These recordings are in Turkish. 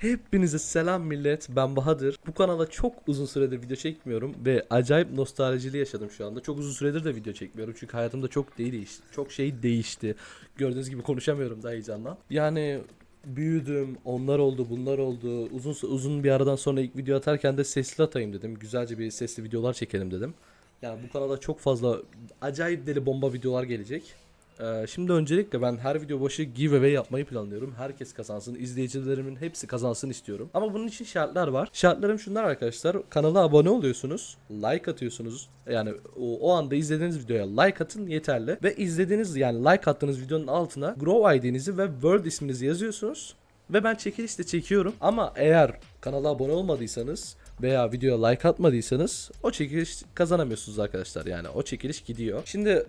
Hepinize selam millet. Ben Bahadır. Bu kanala çok uzun süredir video çekmiyorum ve acayip nostaljili yaşadım şu anda. Çok uzun süredir de video çekmiyorum çünkü hayatımda çok değişti. Çok şey değişti. Gördüğünüz gibi konuşamıyorum da heyecandan. Yani büyüdüm, onlar oldu, bunlar oldu. Uzun uzun bir aradan sonra ilk video atarken de sesli atayım dedim. Güzelce bir sesli videolar çekelim dedim. Yani bu kanalda çok fazla acayip deli bomba videolar gelecek. Ee, şimdi öncelikle ben her video başı giveaway yapmayı planlıyorum. Herkes kazansın, izleyicilerimin hepsi kazansın istiyorum. Ama bunun için şartlar var. Şartlarım şunlar arkadaşlar. Kanala abone oluyorsunuz, like atıyorsunuz. Yani o, o anda izlediğiniz videoya like atın yeterli. Ve izlediğiniz yani like attığınız videonun altına Grow ID'nizi ve Word isminizi yazıyorsunuz. Ve ben çekiliş de çekiyorum. Ama eğer kanala abone olmadıysanız veya videoya like atmadıysanız o çekiliş kazanamıyorsunuz arkadaşlar. Yani o çekiliş gidiyor. Şimdi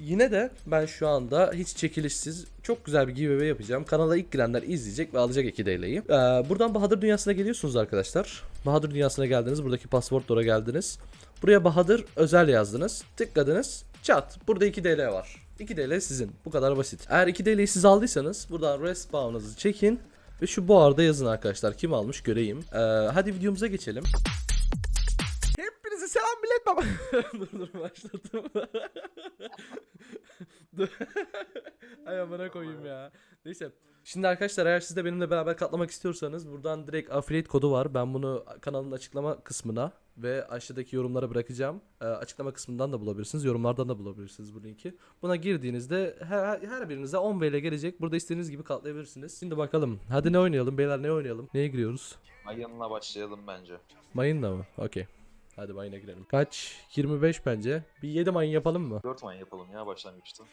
Yine de ben şu anda hiç çekilişsiz çok güzel bir giveaway yapacağım. Kanala ilk girenler izleyecek ve alacak 2 DL'yi. Ee, buradan Bahadır Dünyası'na geliyorsunuz arkadaşlar. Bahadır Dünyası'na geldiniz. Buradaki pasaportlara geldiniz. Buraya Bahadır özel yazdınız. Tıkladınız. Çat. Burada 2 DL var. 2 DL sizin. Bu kadar basit. Eğer 2 DL'yi siz aldıysanız buradan respawn'ınızı çekin. Ve şu boğarda yazın arkadaşlar. Kim almış göreyim. Ee, hadi videomuza geçelim. Selam millet baba. dur dur başladım. Ay amına koyayım ya. Neyse. Şimdi arkadaşlar eğer siz de benimle beraber katlamak istiyorsanız buradan direkt affiliate kodu var. Ben bunu kanalın açıklama kısmına ve aşağıdaki yorumlara bırakacağım. Ee, açıklama kısmından da bulabilirsiniz. Yorumlardan da bulabilirsiniz bu linki. Buna girdiğinizde her, her birinize 10 VL gelecek. Burada istediğiniz gibi katlayabilirsiniz. Şimdi bakalım. Hadi ne oynayalım beyler ne oynayalım? Neye giriyoruz? Ayınla başlayalım bence. Mayınla mı? Okey. Hadi mayına girelim. Kaç? 25 bence. Bir 7 mayın yapalım mı? 4 mayın yapalım ya başlangıçta.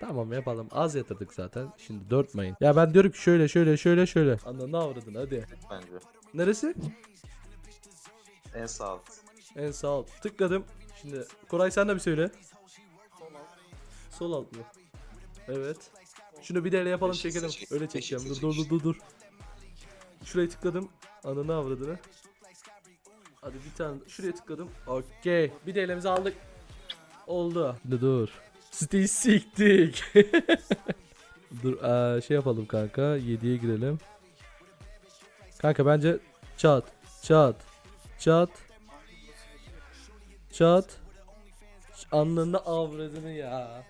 Tamam yapalım. Az yatırdık zaten. Şimdi 4 mayın. Ya ben diyorum ki şöyle şöyle şöyle şöyle. Ananı avradın hadi. Bence. Neresi? En sağ alt. En sağ alt. Tıkladım. Şimdi Koray sen de bir söyle. Sol alt mı? Evet. Şunu bir de ele yapalım çekelim. Öyle çekeceğim. Dur dur dur dur. Şuraya tıkladım. Ananı avradını. Hadi bir tane şuraya tıkladım. Okey. Bir de elimizi aldık. Oldu. Dur dur. Siteyi siktik. dur eee, şey yapalım kanka. 7'ye girelim. Kanka bence çat çat çat çat Anlığında avradını ya.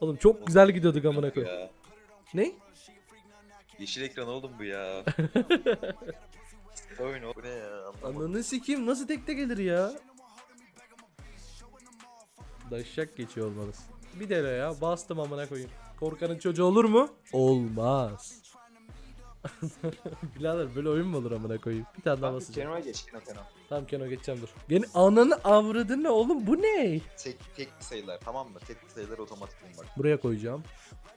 Oğlum çok güzel gidiyorduk amına koyayım. Ya. Ne? Yeşil ekran oğlum bu ya. Oyun o. Bu ne ya? Anlamadım. Ananı sikeyim nasıl tekte gelir ya? Daşak geçiyor olmalısın. Bir de ya bastım amına koyayım. Korkanın çocuğu olur mu? Olmaz. Birader böyle oyun mu olur amına koyayım? Bir tane daha Abi basacağım. Keno'ya geç Keno Keno. Tamam Keno geçeceğim dur. Gene ananı avradın ne oğlum bu ne? Tek, tek sayılar tamam mı? Tek sayılar otomatik bak. Buraya koyacağım.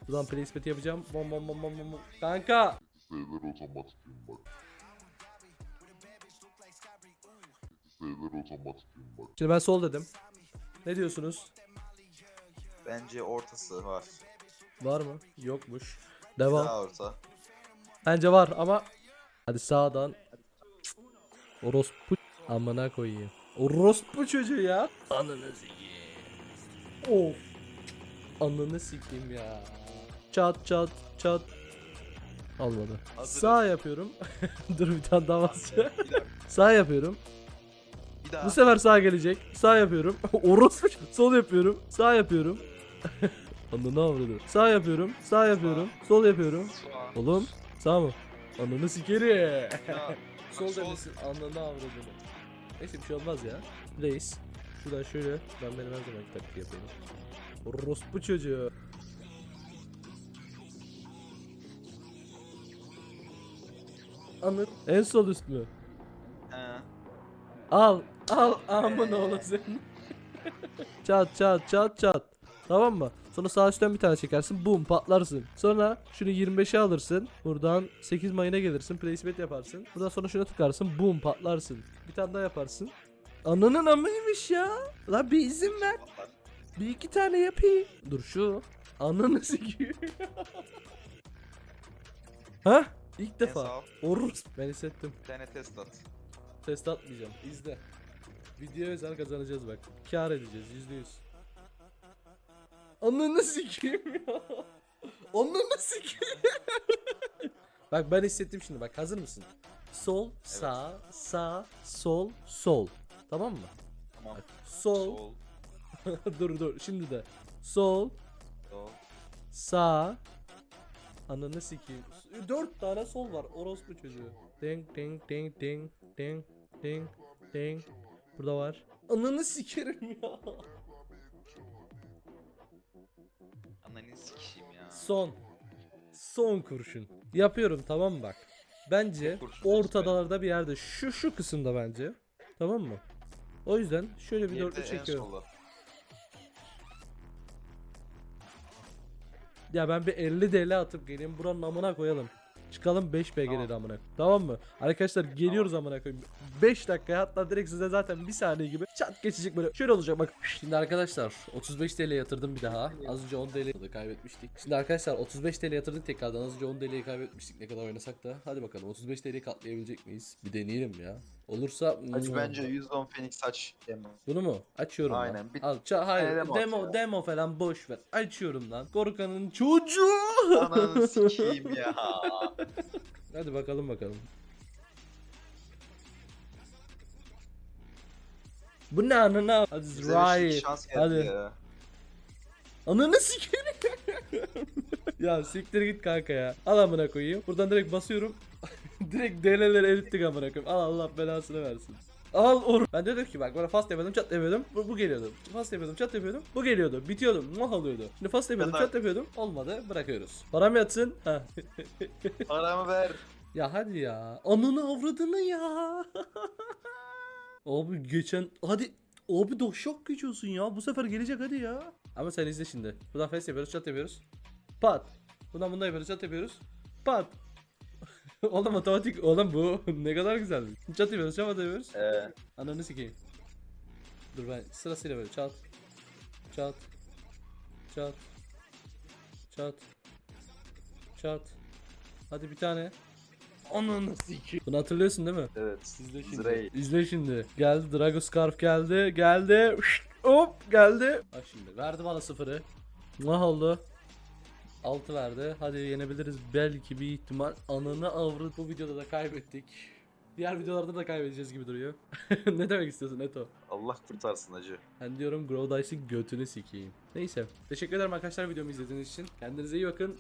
Buradan placement yapacağım. Bom bom bom bom bom. bom. Kanka. sayılar otomatik bak. Sayılar otomatik bak. Şimdi ben sol dedim. Ne diyorsunuz? Bence ortası var. Var mı? Yokmuş. Devam. Daha orta. Bence var ama hadi sağdan Orospu amına koyayım. Orospu çocuğu ya. Ananı sikeyim. Of. Ananı sikeyim ya. Çat çat çat. Olmadı. Hazırız. Sağ yapıyorum. Dur bir tane daha basacağım. Bir daha. Sağ yapıyorum. Bu sefer sağ gelecek. Sağ yapıyorum. Orospu sol yapıyorum. Sağ yapıyorum. Ananı avradı. Sağ yapıyorum. Sağ yapıyorum. Sol yapıyorum. Oğlum sağ mı? Ananı sikeri. Sol demesin ananı avradını. Neyse bir şey olmaz ya. Reis. Şuradan şöyle. Ben benim her zamanki taktiği yapıyorum. Orospu çocuğu. Anı. En sol üst mü? He. Al. Al. Aman oğlum senin. çat çat çat çat. Tamam mı? Sonra sağ üstten bir tane çekersin. Bum patlarsın. Sonra şunu 25'e alırsın. Buradan 8 mayına gelirsin. Placement yaparsın. Buradan sonra şuna tıkarsın. Bum patlarsın. Bir tane daha yaparsın. Ananın amıymış ya. Lan bir izin ver. Bir iki tane yapayım. Dur şu. Ananı sikeyim. ha? İlk defa. Orus. Ben hissettim. Bir tane test at. Test atmayacağım. İzle. Video özel kazanacağız bak. Kar edeceğiz yüzde yüz. Ananı sikeyim ya. Ananı sikeyim. Bak ben hissettim şimdi bak hazır mısın? Sol, sağ, sağ, sol, sol. Tamam mı? Tamam. Sol. Sol. dur dur şimdi de. Sol, Sol. sağ. Ananı sikeyim. Dört tane sol var. Orospu çocuğu. Ding ding ding ding ding ding ding. Burada var. Ananı sikerim ya. Ananı sikişeyim ya. Son. Son kurşun. Yapıyorum tamam mı bak. Bence Kurşun ortalarda bir yerde şu şu kısımda bence. Tamam mı? O yüzden şöyle bir dörtlü çekiyorum. Ya ben bir 50 DL atıp geleyim buranın amına koyalım. Çıkalım 5 BG'leri Tamam. amına. Tamam mı? Arkadaşlar geliyoruz amına koyayım. 5 dakika hatta direkt size zaten bir saniye gibi çat geçecek böyle. Şöyle olacak bak. Şimdi arkadaşlar 35 TL yatırdım bir daha. Az önce 10 TL kaybetmiştik. Şimdi arkadaşlar 35 TL yatırdık tekrardan. Az önce 10 TL'yi kaybetmiştik ne kadar oynasak da. Hadi bakalım 35 TL'yi katlayabilecek miyiz? Bir deneyelim ya. Olursa Hacı bence 110 Phoenix aç. demo. bunu mu? Açıyorum Aynen, lan. bir- Al, ça- hayır demo demo at demo, ya. falan boş ver. Açıyorum lan. Korkanın çocuğu. Ananı sikeyim ya. Hadi bakalım bakalım. Bu ne anana? Hadi bir şey- Hadi. ya. Ananı sikerim. ya siktir git kanka ya. Al amına koyayım. Buradan direkt basıyorum. direkt DL'leri erittik amına koyayım. Al Allah belasını versin. Al or. Ben dedim ki bak bana fast yapıyordum çat yapıyordum. Bu, bu geliyordu. Fast yapıyordum çat yapıyordum. Bu geliyordu. Bitiyordu. Muah oluyordu. Şimdi fast yapıyordum çat yapıyordum. Olmadı. Bırakıyoruz. Param yatsın. Ha. Paramı ver. Ya hadi ya. Ananı avradını ya. Abi geçen hadi abi doşak geçiyorsun ya. Bu sefer gelecek hadi ya. Ama sen izle şimdi. Buradan face yapıyoruz, chat yapıyoruz. Pat. Buradan bunu yapıyoruz, chat yapıyoruz. Pat. oğlum otomatik. Oğlum bu ne kadar güzel. Chat yapıyoruz, chat yapıyoruz. Ee, Ananı sikeyim. Dur ben sırasıyla böyle çat. Çat. Çat. Çat. Çat. Hadi bir tane. Ananı sikeyim. Bunu hatırlıyorsun değil mi? evet. İzle şimdi. Zrey. İzle şimdi. Geldi Drago Scarf geldi. Geldi. Hop geldi. Bak şimdi verdi bana sıfırı. Ne oldu? 6 verdi. Hadi yenebiliriz belki bir ihtimal. Ananı avrat bu videoda da kaybettik. Diğer videolarda da kaybedeceğiz gibi duruyor. ne demek istiyorsun Neto? Allah kurtarsın hacı. Ben diyorum Grow Dice'in götünü sikeyim. Neyse. Teşekkür ederim arkadaşlar videomu izlediğiniz için. Kendinize iyi bakın.